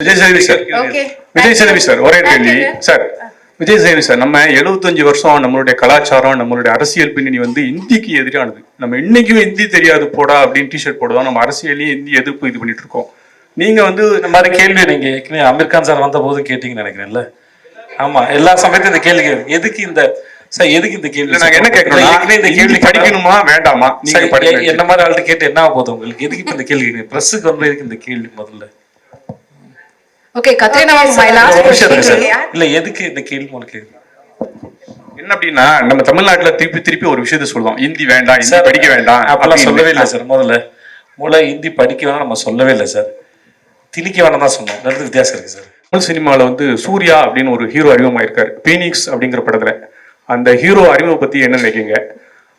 விஜய் சேவி சார். விஜய் சேவி சார் ஒரே கேள்வி. சார் விஜய் சேவி சார் நம்ம 75 வருஷம் நம்மளுடைய கலாச்சாரம் நம்மளுடைய அரசியல் பின்னணி வந்து இந்திக்கு எதிரானது. நம்ம இன்னைக்கும் இந்தி தெரியாது போடா அப்படின்னு டிஷர்ட் போடுவோம். நம்ம அரசியலையும் இந்தி எதிர்ப்பு இது பண்ணிட்டு இருக்கோம். நீங்க வந்து இந்த மாதிரி கேள்வி நீங்க ஏற்கனவே அமீர் கான் சார் வந்த போது கேட்டீங்கன்னு நினைக்கிறேன்ல. ஆமா எல்லா சமயத்தையும் இந்த கேள்வி எதுக்கு இந்த சார் எதுக்கு இந்த கேள்வி நாங்க என்ன கேட்கறோம் ஏற்கனவே இந்த கேள்வி படிக்கணுமா வேண்டாமா? என்ன மாதிரி ஆள்கிட்ட கேட்டு என்ன ஆக போகுது உங்களுக்கு? எதுக்கு இந்த கேள்வி பிரஸுக்கு வந்து எதுக்கு இந்த கேள்வி முதல்ல. நிமிஷம் இருங்க question. சார். இல்ல எதுக்கு இந்த கேள்வி உங்களுக்கு என்ன அப்படின்னா நம்ம தமிழ்நாட்டுல திருப்பி திருப்பி ஒரு விஷயத்த சொல்லுவோம் இந்தி வேண்டாம் இந்தி சார் படிக்க வேண்டாம் அப்பெல்லாம். சொல்லவே இல்லை சார் முதல்ல. முதல்ல ஹிந்தி படிக்க வேணாம் நம்ம சொல்லவே இல்லை சார். திணிக்க வேணாம் தான் சொன்னோம். ரெண்டு வித்தியாசம் இருக்கு சார். தமிழ் சினிமாவில் வந்து சூர்யா அப்படின்னு ஒரு ஹீரோ அறிமுகமாயிருக்காரு. பீனிக்ஸ் அப்படிங்கிற படத்துல. அந்த ஹீரோ அறிமுகம் பத்தி என்ன நினைக்கிறீங்க?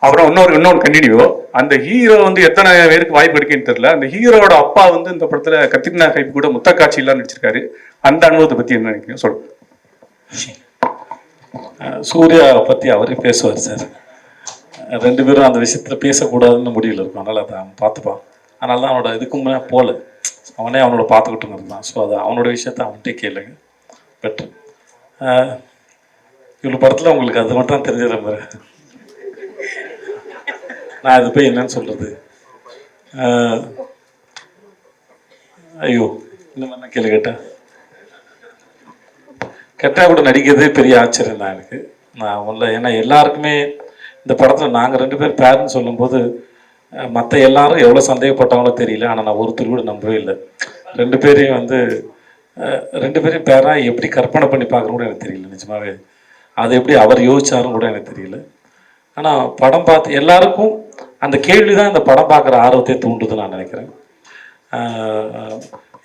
அப்புறம் இன்னொரு இன்னொரு கண்டினியூ அந்த ஹீரோ வந்து எத்தனை பேருக்கு வாய்ப்பு இருக்குன்னு தெரியல. அந்த ஹீரோட அப்பா வந்து இந்த படத்துல கத்திரினா கைப்பு கூட முத்த காட்சியெல்லாம் நடிச்சிருக்காரு. அந்த அனுபவத்தை பத்தி என்ன நினைக்கிறேன் சொல்லுங்க. சூர்யாவை பத்தி அவரே பேசுவார் சார். ரெண்டு பேரும் அந்த விஷயத்துல பேசக்கூடாதுன்னு முடிவில் இருக்கும். அதனால அதை அவன் பார்த்துப்பான். அதனால தான் அவனோட இதுக்கும் முன்னே போகல. அவனே அவனோட பார்த்துக்கிட்டு இருந்தான் ஸோ அது அவனோட விஷயத்த அவன்கிட்டே கேளுங்க. பெட்ரு இவ்வளோ படத்தில் உங்களுக்கு அது மட்டும் தான் தெரிஞ்ச நம்பர் நான் அது போய் என்னன்னு சொல்றது? ஐயோ இன்னும் என்ன கேள்வி கேட்டேன் கெட்டா. கூட நடிக்கிறதே பெரிய ஆச்சரியம் தான் எனக்கு. நான் முதல்ல ஏன்னா எல்லாருக்குமே இந்த படத்தில் நாங்கள் ரெண்டு பேர் பேருன்னு சொல்லும்போது மற்ற எல்லாரும் எவ்வளோ சந்தேகப்பட்டாங்களோ தெரியல. ஆனால் நான் ஒருத்தர் கூட நம்பவே இல்லை. ரெண்டு பேரையும் வந்து ரெண்டு பேரையும் பேராக எப்படி கற்பனை பண்ணி பார்க்குறோம் கூட எனக்கு தெரியல நிஜமாவே. அது எப்படி அவர் யோசிச்சாரும் கூட எனக்கு தெரியல. ஆனால் படம் பார்த்து எல்லாருக்கும் அந்த கேள்வி தான் இந்த படம் பார்க்குற ஆர்வத்தை தூண்டுது நான் நினைக்கிறேன்.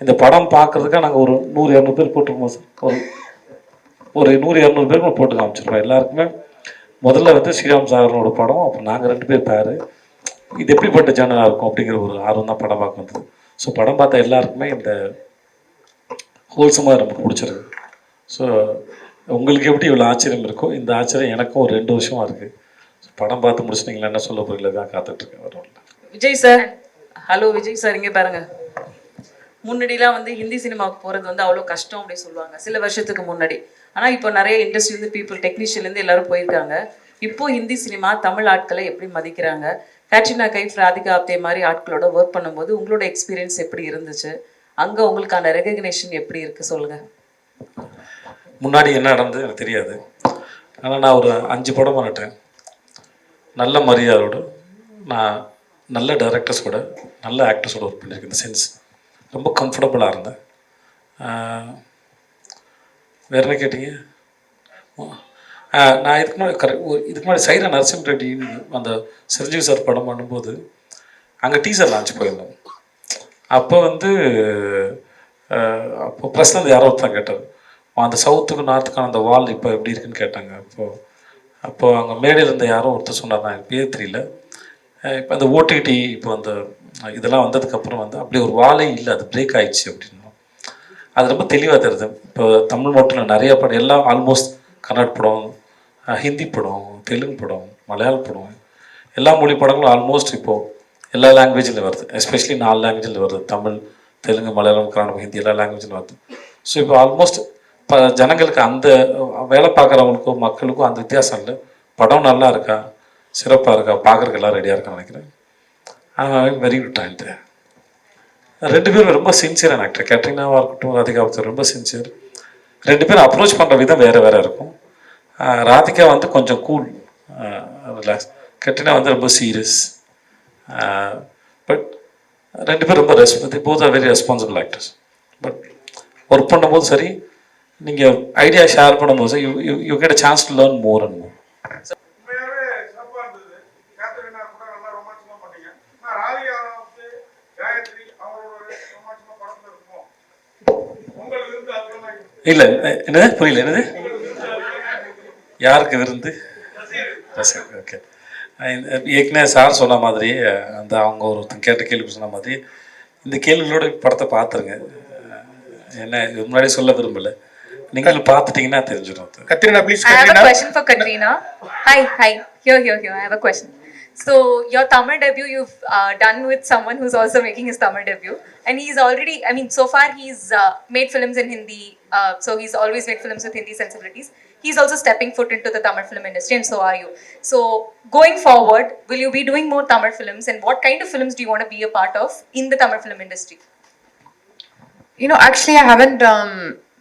இந்த படம் பார்க்குறதுக்காக நாங்கள் ஒரு நூறு இரநூறு பேர் போட்டிருக்கோம் சார். ஒரு ஒரு நூறு இரநூறு பேர் கூட போட்டு காமிச்சிருப்போம் எல்லாருக்குமே. முதல்ல வந்து ஸ்ரீராம் சாகரோட படம் அப்புறம் நாங்கள் ரெண்டு பேர் பேர் இது எப்படிப்பட்ட ஜேனலாக இருக்கும் அப்படிங்கிற ஒரு ஆர்வம் தான் படம் பார்க்க வந்தது. ஸோ படம் பார்த்த எல்லாருக்குமே இந்த ஹோல்சமாக ரொம்ப பிடிச்சிருக்கு. ஸோ உங்களுக்கு எப்படி இவ்வளோ ஆச்சரியம் இருக்கோ இந்த ஆச்சரியம் எனக்கும் ஒரு ரெண்டு வருஷமாக இருக்குது படம் பார்த்து முடிச்சிட்டிங்களா என்ன சொல்ல போறீங்களா தான் காத்துட்ருக்கேன் வரும் Vijay sir hello Vijay sir இங்கே பாருங்க. முன்னாடிலாம் வந்து ஹிந்தி சினிமாவுக்கு போகிறது வந்து அவ்வளோ கஷ்டம் அப்படி சொல்லுவாங்க சில வருஷத்துக்கு முன்னாடி. ஆனால் இப்போ நிறைய இண்டஸ்ட்ரியிலேருந்து பீப்புள் டெக்னீஷியன்லேருந்து எல்லாரும் போயிருக்காங்க. இப்போ ஹிந்தி சினிமா தமிழ் ஆட்களை எப்படி மதிக்கிறாங்க? கேட்ரினா கைஃப் ராதிகா ஆப்தே மாதிரி ஆட்களோட ஒர்க் பண்ணும்போது உங்களோட எக்ஸ்பீரியன்ஸ் எப்படி இருந்துச்சு? அங்கே உங்களுக்கான ரெகக்னேஷன் எப்படி இருக்குது சொல்லுங்கள் முன்னாடி என்ன நடந்தது எனக்கு தெரியாது. ஆனால் நான் ஒரு அஞ்சு படம் பண்ணிட்டேன். நல்ல மரியாதையோட நான் நல்ல டைரக்டர்ஸோட நல்ல ஆக்டர்ஸோட ஒர்க் பண்ணியிருக்கேன் இந்த சென்ஸ் ரொம்ப கம்ஃபர்டபுளாக இருந்தேன். வேற என்ன கேட்டீங்க? நான் இதுக்கு முன்னாடி கரெக்ட் இதுக்கு முன்னாடி சைரா நரசிம்ம ரெட்டி அந்த சிரஞ்சீவி சார் படம் பண்ணும்போது அங்கே டீசர் லான்ச் போயிருந்தோம். அப்போ வந்து அஹ், அப்போ பிரச்சனை யாரோ ஒருத்தன் கேட்டார். அந்த சவுத்துக்கும் நார்த்துக்கான அந்த வால் இப்போ எப்படி இருக்குன்னு கேட்டாங்க. அப்போது அப்போ அங்கே மேடையில் இருந்த யாரோ ஒருத்தர் சொன்னார் நான் பேர் தெரியல. இப்போ அந்த ஓடிடி இப்போ அந்த இதெல்லாம் வந்ததுக்கப்புறம் வந்து அப்படி ஒரு வாழை இல்லை அது பிரேக் ஆயிடுச்சு அப்படின்னு. அது ரொம்ப தெளிவாக தெரியுது. இப்போ தமிழ் மட்டும் நிறைய படம் எல்லாம் ஆல்மோஸ்ட் கன்னட படம் ஹிந்தி படம் தெலுங்கு படம் மலையாள படம் எல்லா மொழி படங்களும் ஆல்மோஸ்ட் இப்போது எல்லா லாங்குவேஜில் வருது. எஸ்பெஷலி நாலு லாங்குவேஜில் வருது. தமிழ் தெலுங்கு மலையாளம் கன்னடம் ஹிந்தி எல்லா லாங்குவேஜில் வருது. ஸோ இப்போ ஆல்மோஸ்ட் இப்போ ஜனங்களுக்கு அந்த வேலை பார்க்குறவங்களுக்கும் மக்களுக்கும் அந்த வித்தியாசம் இல்லை. படம் நல்லா இருக்கா? சிறப்பாக இருக்கா? பார்க்குறதுக்கு எல்லாம் ரெடியாக இருக்கான்னு நினைக்கிறேன். வெரி குட் டேலண்ட் ரெண்டு பேரும் ரொம்ப சின்சியரான ஆக்டர் கேட்ரினாவாக இருக்கட்டும் ராதிகா ரொம்ப சின்சியர் ரெண்டு பேரும் அப்ரோச் பண்ணுற விதம் வேறு வேறு இருக்கும். ராதிகா வந்து கொஞ்சம் கூல் ரிலாக்ஸ் கேட்ரினா வந்து ரொம்ப சீரியஸ் பட் ரெண்டு பேரும் ரொம்ப response both are very responsible actors but work பண்ணும்போது சரி நீங்கள் ஐடியா ஷேர் பண்ணும்போது சரி you you get chance to learn more and more இல்லை என்னது? புரியல என்னது? யாருக்கு விருந்து? ஓகே ஏற்கனவே சார் சொன்ன மாதிரி அந்த அவங்க ஒருத்தன் கேட்ட கேள்வி சொன்ன மாதிரி இந்த கேள்விகளோட படத்தை பார்த்துருங்க. என்ன இது முன்னாடி சொல்ல விரும்பல. நீங்களும் பார்த்துட்டீங்கன்னா தெரிஞ்சிடும் அது Katrina please I have a Katrina question for Katrina. Hi, hi. Here, here, here. I have a question. So your Tamil debut you've uh, done with someone who's also making his Tamil debut, and he's already. I mean, so far he's uh, made films in Hindi. Uh, so he's always made films with Hindi sensibilities. He's also stepping foot into the Tamil film industry, and so are you. So going forward, will you be doing more Tamil films, and what kind of films do you want to be a part of in the Tamil film industry? You know, actually, I haven't um,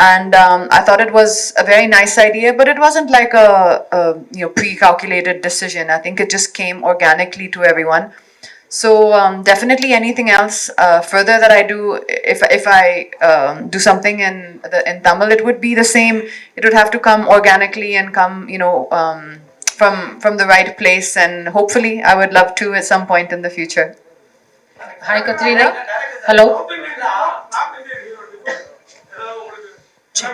and um, I thought it was a very nice idea, but it wasn't like a, a you know pre-calculated decision. I think it just came organically to everyone. So um, definitely anything else uh, further that I do, if if I um, do something in the in Tamil, it would be the same. It would have to come organically and come you know um, from from the right place, and hopefully I would love to at some point in the future. Hi, Katrina. Hello.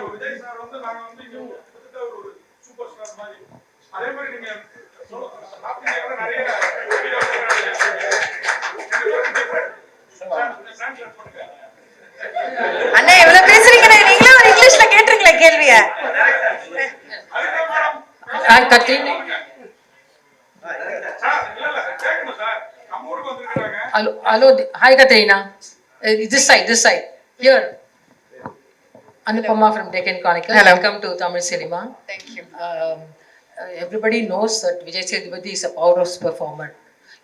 Vijay sir வந்து நாங்க வந்து இங்க கிட்டத்தட்ட ஒரு super star மாதிரி அதே மாதிரி நீங்க சொல்ல- நார்த் இந்தியாவில் நிறைய ஹீரோ அண்ணா எவ்வளவு பேசுறீங்கண்ணே? நீங்களே ஒரு இங்கிலீஷ்ல கேட்டுருங்களே கேள்விய. Hi, Katrina. சார் இல்ல இல்ல கேட்கணும் சார் நம்ம ஊருக்கு Anupama from Deccan Chronicle. Hello. Welcome to Tamil cinema. Thank you. Um, uh, everybody knows that Vijay Sethupathi is a powerhouse performer.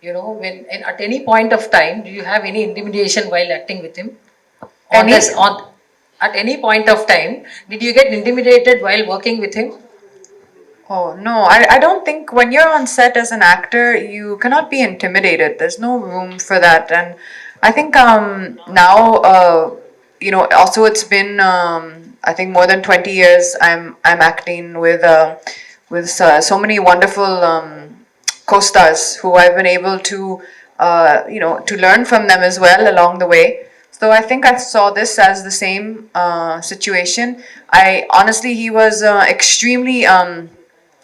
You know, when and at any point of time, do you have any intimidation while acting with him? On Any? this, on at any point of time, did you get intimidated while working with him? Oh, no, I, I don't think when you're on set as an actor, you cannot be intimidated. There's no room for that. And I think um, now, uh, you know, also it's been, um, I think more than 20 years I'm, I'm acting with, uh, with uh, so many wonderful um, co-stars who I've been able to, uh, you know, to learn from them as well along the way. So I think I saw this as the same uh, situation. I honestly, he was uh, extremely um,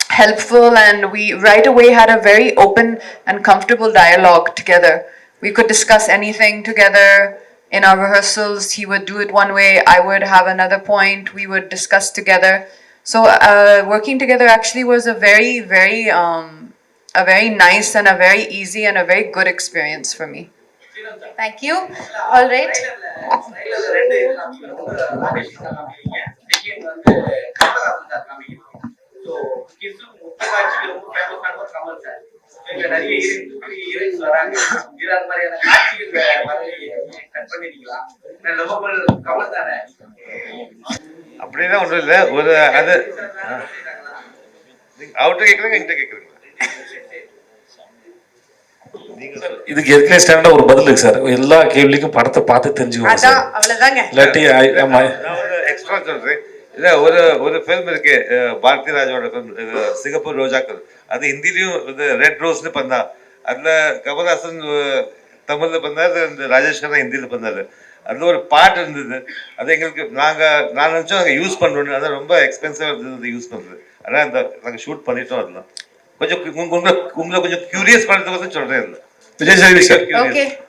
helpful, and we right away had a very open and comfortable dialogue together. We could discuss anything together In our rehearsals, he would do it one way, I would have another point, we would discuss together. So, uh, working together actually was a very, very, um, a very nice and a very easy and a very good experience for me. Thank you. All right. So, kids முக்கிய காட்சிகள் ரொம்ப ஃபேமஸான ஒரு Kamal sir அப்படிலாம் ஒன்றும் இல்லை. ஒரு அது அவர்கிட்ட கேட்குறீங்க என்கிட்ட கேட்குறீங்களா. இதுக்கு ஏற்கனவே ஸ்டாண்டர்டாக ஒரு பதில் இருக்கு சார். எல்லா கேள்விக்கும் படத்தை பார்த்து தெரிஞ்சுக்கோங்க அவ்வளவுதாங்க. இல்லாட்டி ஆமா. நான் ஒரு எக்ஸ்ட்ரா சொல்றேன். இல்ல ஒரு ஒரு ஃபிலிம் இருக்கு பாரதி ராஜாவோட ஃபிலிம் சிங்கப்பூர் ரோஜாக்கள். அது ஹிந்திலையும் இது ரெட் ரோஸ்னு பண்ணா. அதுல கமல்ஹாசன் தமிழ்ல பண்ணாரு இந்த ராஜேஷ் கண்ணா ஹிந்தியில பண்ணாரு. அதுல ஒரு பாட்டு இருந்தது. அது எங்களுக்கு நாங்க நான் நினைச்சோம் நாங்க யூஸ் பண்றோம்னு. அதான் ரொம்ப எக்ஸ்பென்சிவா இருந்தது யூஸ் பண்றது. ஆனா இந்த நாங்க ஷூட் பண்ணிட்டோம் அதெல்லாம். கொஞ்சம் உங்க- உங்களை உங்களை கொஞ்சம் கியூரியஸ் பண்ணுறதுக்கு சொல்றேன் இதுல. விஜய் சேவி சார்.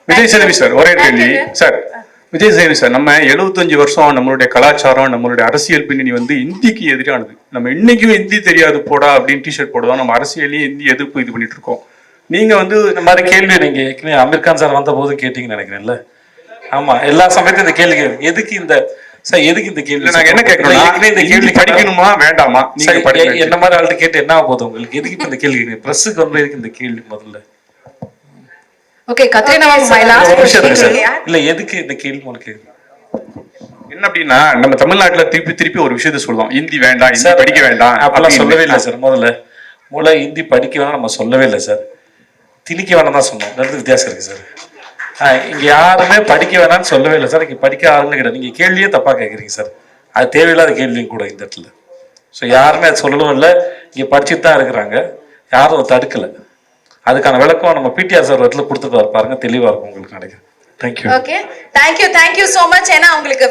விஜய் சேவி சார். ஒரே கேள்வி. சார் விஜய் சேவி சார் நம்ம 75 வருஷம் நம்மளுடைய கலாச்சாரம் நம்மளுடைய அரசியல் பின்னணி வந்து இந்திக்கு எதிரானது. நம்ம இன்னைக்கும் இந்தி தெரியாது போடா அப்படின்னு டிஷர்ட் போடுவோம். நம்ம அரசியலையும் இந்தி எதிர்ப்பு இது பண்ணிட்டு இருக்கோம். நீங்க வந்து இந்த மாதிரி கேள்வி நீங்க ஏற்கனவே அமீர் கான் சார் வந்த போது கேட்டீங்கன்னு நினைக்கிறேன்ல. ஆமா எல்லா சமயத்தையும் இந்த கேள்வி எதுக்கு இந்த சார் எதுக்கு இந்த கேள்வி நாங்க என்ன ஏற்கனவே இந்த கேள்வி படிக்கணுமா? வேண்டாமா? என்ன மாதிரி ஆள்கிட்ட கேட்டு என்ன ஆக போகுது உங்களுக்கு? எதுக்கு இந்த கேள்வி பிரஸுக்கு வந்து எதுக்கு இந்த கேள்வி முதல்ல. நிமிஷம் இருங்க question. சார். இல்ல எதுக்கு இந்த கேள்வி உங்களுக்கு என்ன அப்படின்னா நம்ம தமிழ்நாட்டுல திருப்பி திருப்பி ஒரு விஷயத்த சொல்லுவோம் இந்தி வேண்டாம் இந்தி சார், படிக்க வேண்டாம் அப்பெல்லாம். சொல்லவே இல்லை சார் முதல்ல. முதல்ல ஹிந்தி படிக்க வேணாம் நம்ம சொல்லவே இல்லை சார். திணிக்க வேணாம் தான் சொன்னோம். ரெண்டு வித்தியாசம் இருக்கு சார். இங்க யாருமே படிக்க வேணாம்னு சொல்லவே இல்லை சார். இங்க படிக்க ஆளுங்க கிடையாது. நீங்க கேள்வியே தப்பா கேட்குறீங்க சார். அது தேவையில்லாத கேள்வியும் கூட இந்த இடத்துல. ஸோ யாருமே அது சொல்லவும் இல்லை. இங்க படிச்சுட்டு தான் இருக்கிறாங்க. யாரும் தடுக்கல. அதுக்கான விளக்கம் நம்ம பிடிஆர் சார் இடத்துல கொடுத்துட்டு பாருங்க தெளிவாக இருக்கும் உங்களுக்கு நினைக்கிறேன். Thank you okay thank you thank you so much ஏன்னா உங்களுக்கு